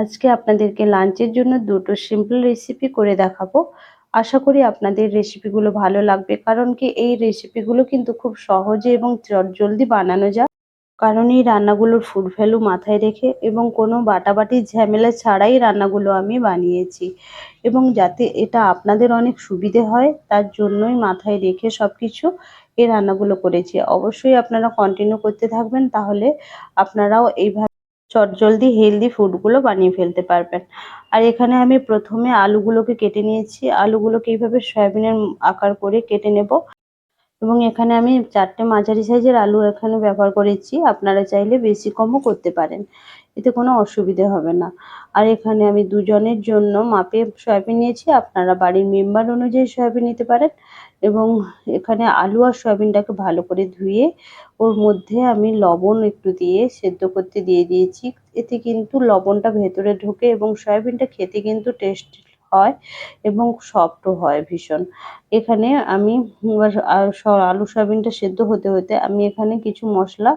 আজকে আপনাদেরকে লাঞ্চের জন্য দুটো সিম্পল রেসিপি করে দেখাবো। আশা করি আপনাদের রেসিপিগুলো ভালো লাগবে, কারণ কি এই রেসিপিগুলো কিন্তু খুব সহজে এবং জলদি বানানো যায়। কারণ এই রান্নাগুলোর ফুড ভ্যালু মাথায় রেখে এবং কোনো বাটাবাটির ঝামেলা ছাড়াই রান্নাগুলো আমি বানিয়েছি। এবং যাতে এটা আপনাদের অনেক সুবিধে হয়, তার জন্যই মাথায় রেখে সব কিছু এই রান্নাগুলো করেছি। অবশ্যই আপনারা কন্টিনিউ করতে থাকবেন, তাহলে আপনারাও এইভাবে চটজলদি হেলদি ফুডগুলো বানিয়ে ফেলতে পারবেন। আর এখানে আমি প্রথমে আলুগুলোকে কেটে নিয়েছি। আলুগুলোকে এইভাবে সয়াবিনের আকার করে কেটে নেব। এবং এখানে আমি চারটে মাঝারি সাইজের আলু এখানে ব্যবহার করেছি। আপনারা চাইলে বেশি কমও করতে পারেন। এতে কোনো অসুবিধে হবে না। আর এখানে আমি দুজনের জন্য মাপে সয়াবিন নিয়েছি। আপনারা বাড়ির মেম্বার অনুযায়ী সয়াবিন নিতে পারেন। এবং এখানে আলু আর সয়াবিনটাকে ভালো করে ধুয়ে ওর মধ্যে আমি লবণ একটু দিয়ে সেদ্ধ করতে দিয়ে দিয়েছি। এতে কিন্তু লবণটা ভেতরে ঢোকে এবং সয়াবিনটা খেতে কিন্তু টেস্ট হয় এবং সফটও হয় ভীষণ। এখানে আমি আলু সয়াবিনটা সেদ্ধ হতে হতে আমি এখানে কিছু মশলা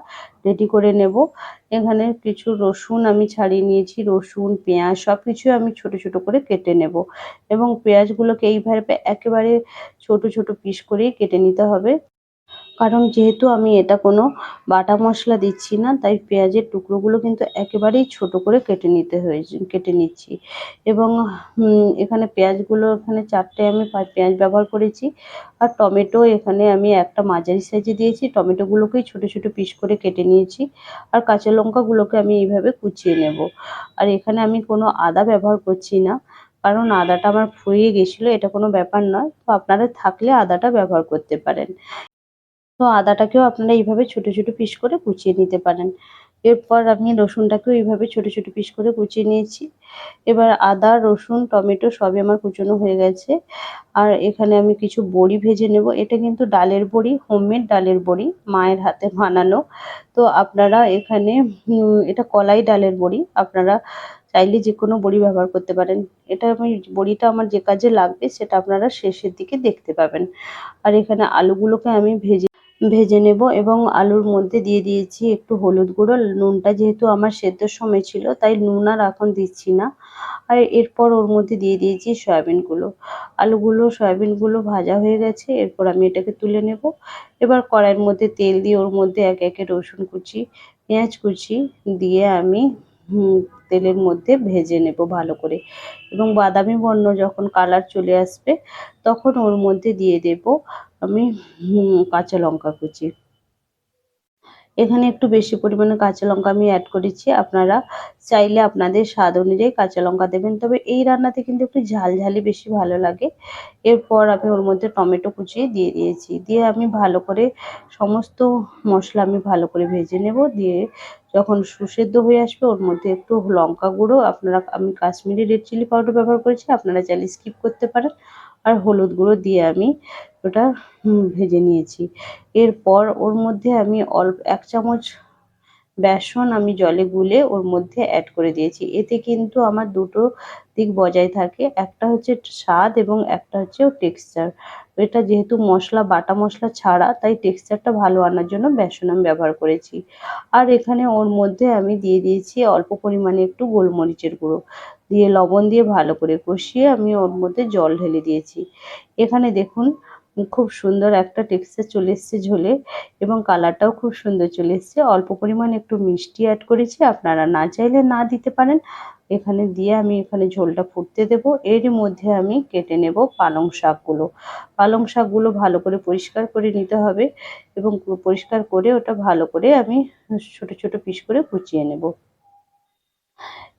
রেডি করে নেব। এখানে কিছু রসুন আমি ছাড়িয়ে নিয়েছি, রসুন, পেঁয়াজ সব কিছু আমি ছোট ছোট করে কেটে নেব। এবং পেঁয়াজগুলোকে এইভাবে একেবারে ছোট ছোট পিস করেই কেটে নিতে হবে। কারণ যেহেতু আমি এটা কোনো বাটা মশলা দিচ্ছি না, তাই পেঁয়াজের টুকরোগুলো কিন্তু একেবারেই ছোট করে কেটে নিতে হয়েছে, কেটে নিচ্ছি। এবং এখানে পেঁয়াজগুলো, এখানে চারটে আমি পেঁয়াজ ব্যবহার করেছি। আর টমেটো এখানে আমি একটা মাঝারি সাইজে দিয়েছি, টমেটোগুলোকেই ছোট ছোট পিস করে কেটে নিয়েছি। আর কাঁচা লঙ্কাগুলোকে আমি এইভাবে কুচিয়ে নেব। আর এখানে আমি কোনো আদা ব্যবহার করছি না, কারণ আদাটা আমার ফুরিয়ে গেছিল, এটা কোনো ব্যাপার নয়। তো আপনারা থাকলে আদাটা ব্যবহার করতে পারেন। তো আদাটাকেও আপনারা এইভাবে ছোট ছোট পিস করে কুচিয়ে নিতে পারেন। এরপর আমি রসুনটাকেও এইভাবে ছোট ছোট পিস করে কুচিয়ে নিয়েছি। এবার আদা, রসুন, টমেটো সবই আমার কুচোনো হয়ে গেছে। আর এখানে আমি কিছু বড়ি ভেজে নেব। এটা কিন্তু ডালের বড়ি হোমমেড ডালের বড়ি, মায়ের হাতে বানানো। তো আপনারা এখানে এটা কলাই ডালের বড়ি। আপনারা চাইলে যে কোনো বড়ি ব্যবহার করতে পারেন। এটা আমি, বড়িটা আমার যে কাজে লাগবে, সেটা আপনারা শেষের দিকে দেখতে পাবেন। আর এখানে আলুগুলোকে আমি ভেজে ভেজে নেব এবং আলুর মধ্যে দিয়ে দিয়েছি একটু হলুদ গুঁড়ো। নুনটা যেহেতু আমার সেদ্ধর সময় ছিল, তাই নুন আর এখন দিচ্ছি না। আর এরপর ওর মধ্যে দিয়ে দিয়েছি সয়াবিনগুলো আলুগুলো সয়াবিনগুলো ভাজা হয়ে গেছে, এরপর আমি এটাকে তুলে নেব। এবার কড়াইয়ের মধ্যে তেল দিয়ে ওর মধ্যে এক একে রসুন কুচি, পেঁয়াজ কুচি দিয়ে আমি তেলের মধ্যে ভেজে নেব ভালো করে। এবং বাদামি বর্ণ যখন কালার চলে আসবে, তখন ওর মধ্যে দিয়ে দেব আমি কাঁচা লঙ্কা কুচি। এখানে একটু বেশি পরিমাণে কাঁচা লঙ্কা আমি অ্যাড করেছি। আপনারা চাইলে আপনাদের স্বাদ অনুযায়ী কাঁচা লঙ্কা দেবেন। তবে এই রান্নাতে কিন্তু একটু ঝালঝালি বেশি ভালো লাগে। এরপর আমি ওর মধ্যে টমেটো কুচিয়ে দিয়ে দিয়েছি। দিয়ে আমি ভালো করে সমস্ত মশলা আমি ভালো করে ভেজে নেব। দিয়ে যখন সুসেদ্ধ হয়ে আসবে, ওর মধ্যে একটু লঙ্কা গুঁড়ো। আপনারা, আমি কাশ্মীরি রেড চিলি পাউডার ব্যবহার করেছি। আপনারা চাইলে স্কিপ করতে পারেন। আর হলুদ গুঁড়ো দিয়ে আমি ওটা ভেজে নিয়েছি। এরপর ওর মধ্যে আমি অল্প, এক চামচ বেসন আমি জলে গুলে ওর মধ্যে অ্যাড করে দিয়েছি। এতে কিন্তু আমার দুটো দিক বজায় থাকে, একটা হচ্ছে স্বাদ এবং একটা হচ্ছে টেক্সচার এটা যেহেতু মশলা, বাটা মশলা ছাড়া, তাই টেক্সচারটা ভালো আনার জন্য বেসন আমি ব্যবহার করেছি। আর এখানে ওর মধ্যে আমি দিয়ে দিয়েছি অল্প পরিমাণে একটু গোলমরিচের গুঁড়ো। দিয়ে লবণ দিয়ে ভালো করে কষিয়ে আমি ওর মধ্যে জল ঢেলে দিয়েছি। এখানে দেখুন, খুব সুন্দর একটা টেক্সচার চলে এসছে ঝোলে এবং কালারটাও খুব সুন্দর চলে এসছে। অল্প পরিমাণে একটু মিষ্টি অ্যাড করেছি, আপনারা না চাইলে না দিতে পারেন। এখানে দিয়ে আমি এখানে ঝোলটা ফুটতে দেবো। এরই মধ্যে আমি কেটে নেব পালং শাকগুলো। পালং শাকগুলো ভালো করে পরিষ্কার করে নিতে হবে এবং পরিষ্কার করে ওটা ভালো করে আমি ছোট ছোট পিস করে কুচিয়ে নেব।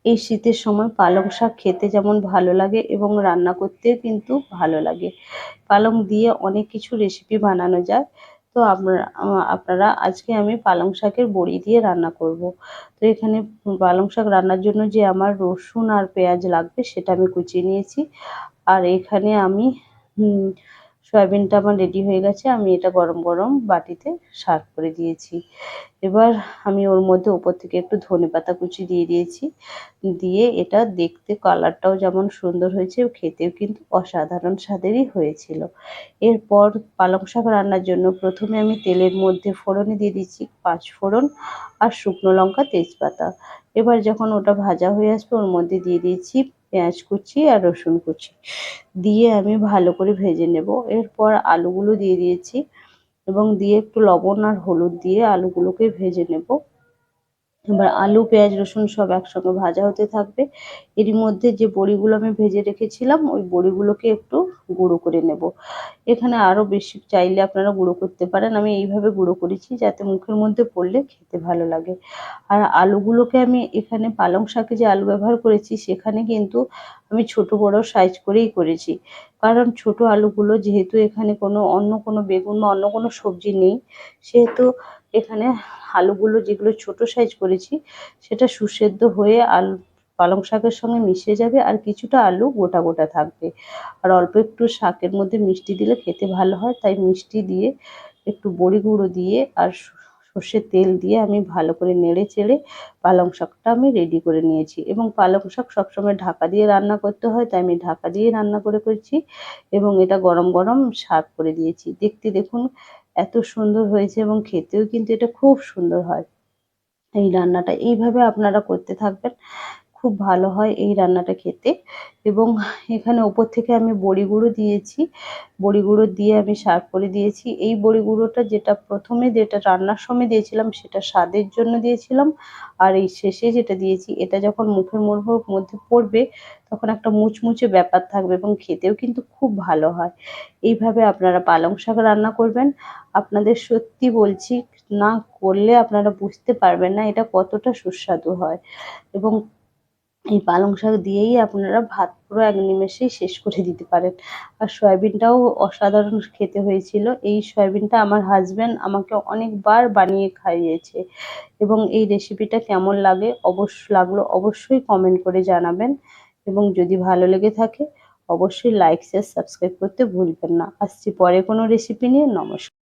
এই শীতের সময় পালং শাক খেতে যেমন ভালো লাগে এবং রান্না করতে কিন্তু ভালো লাগে। পালং দিয়ে অনেক কিছু রেসিপি বানানো যায়। তো আপনারা আজকে আমি পালং শাকের বড়ি দিয়ে রান্না করব। তো এখানে পালং শাক রান্নার জন্য যে আমার রসুন আর পেঁয়াজ লাগবে সেটা আমি কুচিয়ে নিয়েছি। আর এখানে আমি সয়াবিনটা আমার রেডি হয়ে গেছে, আমি এটা গরম গরম বাটিতে সার্ভ করে দিয়েছি। এবার আমি ওর মধ্যে ওপর থেকে একটু ধনে পাতা কুচি দিয়ে দিয়েছি, দিয়ে এটা দেখতে কালারটাও যেমন সুন্দর হয়েছে, খেতেও কিন্তু অসাধারণ স্বাদেরই হয়েছিল। এরপর পালং শাক রান্নার জন্য প্রথমে আমি তেলের মধ্যে ফোড়নে দিয়ে দিচ্ছি পাঁচ ফোড়ন আর শুকনো লঙ্কা তেজপাতা। এবার যখন ওটা ভাজা হয়ে আসবে, ওর মধ্যে দিয়ে দিয়েছি পেঁয়াজ কুচি আর রসুন কুচি। দিয়ে আমি ভালো করে ভেজে নেব। এরপর আলুগুলো দিয়ে দিয়েছি এবং দিয়ে একটু লবণ আর হলুদ দিয়ে আলুগুলোকে ভেজে নেব। এবার আলু, পেঁয়াজ, রসুন সব একসঙ্গে ভাজা হতে থাকবে। এরই মধ্যে যে বড়িগুলো আমি ভেজে রেখেছিলাম, ওই বড়িগুলোকে একটু গুঁড়ো করে নেব। এখানে আরও বেশি চাইলে আপনারা গুঁড়ো করতে পারেন। আমি এইভাবে গুঁড়ো করেছি যাতে মুখের মধ্যে পড়লে খেতে ভালো লাগে। আর আলুগুলোকে আমি এখানে পালং শাকে যে আলু ব্যবহার করেছি, সেখানে কিন্তু আমি ছোট বড় সাইজ করেই করেছি। কারণ ছোট আলুগুলো যেহেতু এখানে কোনো অন্য কোনো বেগুন বা অন্য কোনো সবজি নেই, সেহেতু এখানে আলুগুলো যেগুলো ছোট সাইজ করেছি, সেটা সুসেদ্ধ হয়ে আলু, পালং শাকের সঙ্গে মিশে যাবে আর কিছুটা আলু গোটা গোটা থাকবে। আর অল্প একটু শাকের মধ্যে মিষ্টি দিলে খেতে ভালো হয়, তাই মিষ্টি দিয়ে একটু বড়ি গুঁড়ো দিয়ে আর সর্ষের তেল দিয়ে আমি ভালো করে নেড়ে চেড়ে পালং শাকটা আমি রেডি করে নিয়েছি। এবং পালং শাক সবসময় ঢাকা দিয়ে রান্না করতে হয়, তাই আমি ঢাকা দিয়ে রান্না করে করছি এবং এটা গরম গরম সার্ভ করে দিয়েছি। দেখতে দেখুন এত সুন্দর হয়েছে এবং খেতেও কিন্তু এটা খুব সুন্দর হয়। এই রান্নাটা এইভাবে আপনারা করতে থাকবেন। খুব ভালো হয় এই রান্নাটা খেতে। এবং এখানে ওপর থেকে আমি বড়ি গুঁড়ো দিয়েছি। বড়ি গুঁড়ো দিয়ে আমি সার্ভ করে দিয়েছি। এই বড়ি গুঁড়োটা যেটা প্রথমে যেটা রান্নার সময় দিয়েছিলাম, সেটা স্বাদের জন্য দিয়েছিলাম। আর এই শেষে যেটা দিয়েছি, এটা যখন মুখের মধ্যে পড়বে, তখন একটা মুচমুচে ব্যাপার থাকবে এবং খেতেও কিন্তু খুব ভালো হয়। এইভাবে আপনারা পালং শাক রান্না করবেন। আপনাদের সত্যি বলছি, না করলে আপনারা বুঝতে পারবেন না এটা কতটা সুস্বাদু হয়। এবং এই পালং শাক দিয়েই আপনারা ভাত পুরো এক নিমেষেই শেষ করে দিতে পারেন। আর সয়াবিনটাও অসাধারণ খেতে হয়েছিল। এই সয়াবিনটা আমার হাজব্যান্ড আমাকে অনেকবার বানিয়ে খাইয়েছে এবং এই রেসিপিটা কেমন লাগে অবশ্য লাগল অবশ্যই কমেন্ট করে জানাবেন এবং যদি ভালো লেগে থাকে, অবশ্যই লাইক শেয়ার সাবস্ক্রাইব করতে ভুলবেন না। আসছি পরে কোনো রেসিপি নিয়ে, নমস্কার।